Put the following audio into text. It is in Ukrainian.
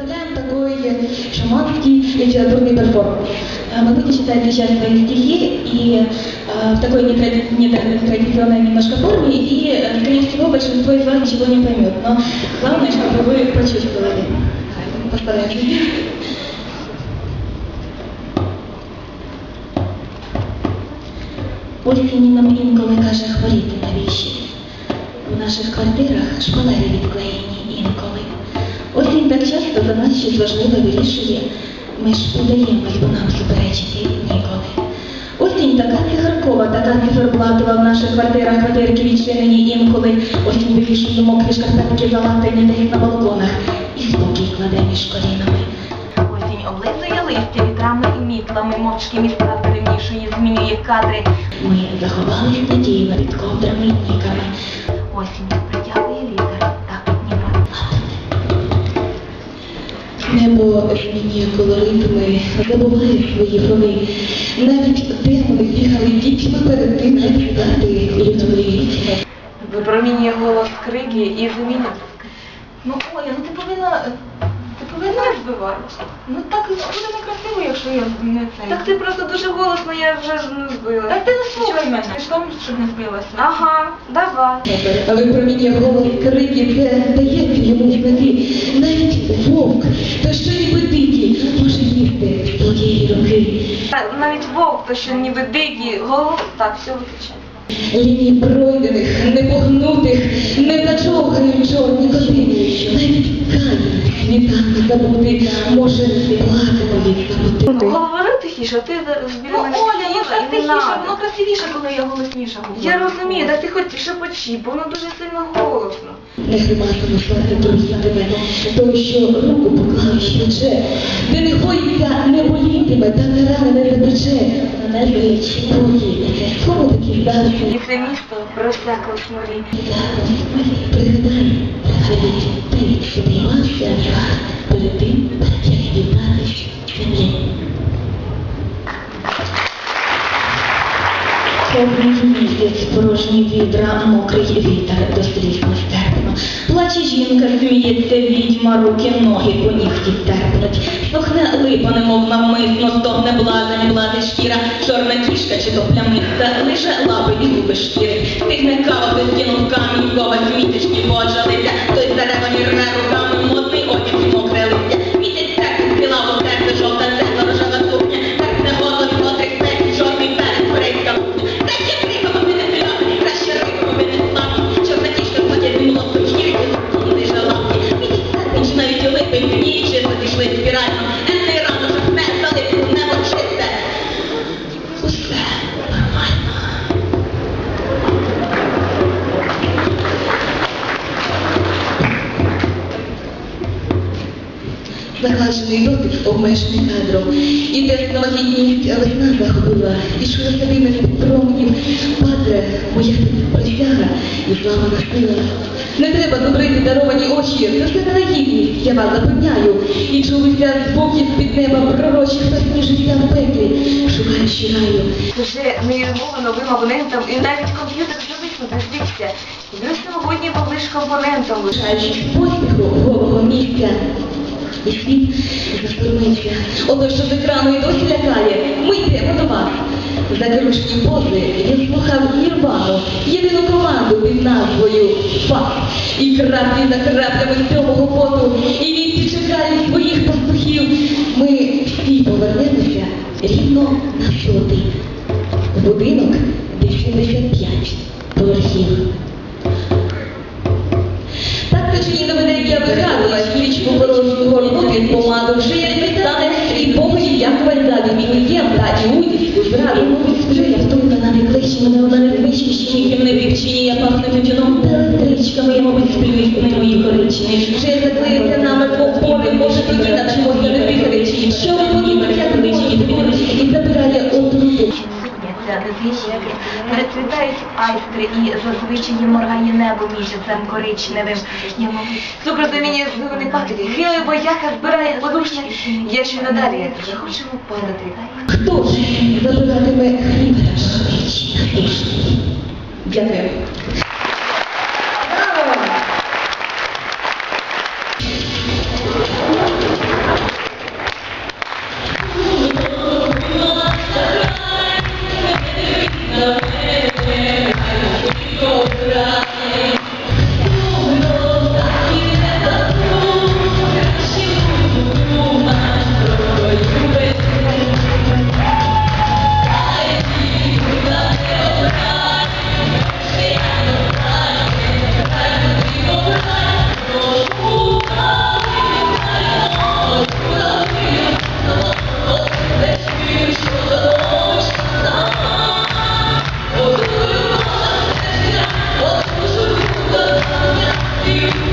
представляем такой шаманский литературный перформанс. Э, Мы будем читать сейчас свои стихи и э, в такой нетради- нетрадиционной немножко форме, и, э, скорее всего, большинство из вас ничего не поймет, но главное, чтобы вы почувствовали. Постараемся. Осінь нам інколи каже хворіти навіщо. У наших квартирах шпалери відклеєні інколи. Осінь так часто за нас щось важливе вирішує. Ми ж удаємось, бо нам суперечити ніколи. Осінь така цигаркова, така циферблатова в наших квартирах квартирки відчинені інколи. Осінь вирішує мокрі шкарпетки залатані десь на балконах. І спокій кладе між колінами. Осінь облизує листя вітрами і мітлами, мовчки міста перемішує, змінює кадри. Ми заховались надіями під ковдрами і ніками. Осінь Небо змінює колоритми, забуває свої фони. Навіть демони бігали дітьми перед тим, як стати людьми. Випромінює голос криги і зміни. Ну, Оля, ну ти повинна. Ти повинна збивати. Ну так буде некрасиво, якщо я не це. Так ти просто дуже голосно, я вже ж не збила. Так ти не слухай мене. Пішла, щоб не збилася. Ага, давай. А випромінює голос крики, де здається йому знати. Навіть вовк, та що ніби дикі, може їсти твоєї руки. Навіть вовк, то що ніби дикий голос, так, все виключай. Лінії пройдених, непогнутих, не зачовгають чорні коти. Навіть камінь світанки забути, може плакати від. Говори тихіше, а ти зараз біля Ну, мене Оля, ну так тихіше, воно красивіше, коли я голосніше говорю. Я розумію, так ти хоч шепочі, бо воно дуже сильно голосно. Не гриматиме слати друзі тебе, той, що руку поклав ще плече, де не хоїться, не болітиме, та не рани не запече, на небі спокій, кому такі І здався? місто просякало смолі. Пригадай, навіть ти, що перед тим, як дізнатися землі. Повний місяць, порожні відра, мокрий вітер до сліз нестерпно. Плаче жінка, сміється відьма, руки, ноги по нігті терпнуть. Сохне липа, немов навмисно, стогне блазень, блазе шкіра, чорна кішка чи то плямиста, лише лапи і зуби шкіри. Тихне кава без стіну камінь, кова сміточки поджалися, той за ревані рве руками, модний Загладжений дотик обмежений кадром. Іде новогідність, весна заходила, і швидкими променів падре моя присяга і слава настила. Не треба добрити даровані очі, це все ненагідність, я вас запевняю. І чулися звуки з-під неба пророчі, хтось ніжиться в пеклі, шукаючи раю. Вже не відмова новим абонентам і навіть комп'ютер вже виснути, дивіться. Ви сьогодні були ж компонентом лише. Поспіху. І світ застормився. Ото що з екрану і досі лякає. Ми йдемо до вас. За керушні пози він слухав Нірвану, єдину команду під назвою ФАК. І краплі за краплями сьомого поту, і вівці чекають своїх пастухів. Ми всі повернемося рівно на сотий. Будинок 85 поверхів. Так тоді не доведеться вигадувати свічку під помаду як стане і Богові дякувати за відмін'єм та іудівську зраду. Вже я втомна на найближчі, мене вона ще ніким не вивчені, я пахне тютюном та електричками, я, мабуть, сплюють на мої коричні. Вже заклеїться нами двох полі, може тоді на чомусь не дихати, чи що Сипняться незвичайки, перецвітають айстри і зазвичай їм моргає небо місяцем коричневим. Цукру замінює зелений пакети. Хили бояка збирає подушня, Я ще надалі вже хочемо падати. Хто ж забиратиме хліб наш? Дякую. you.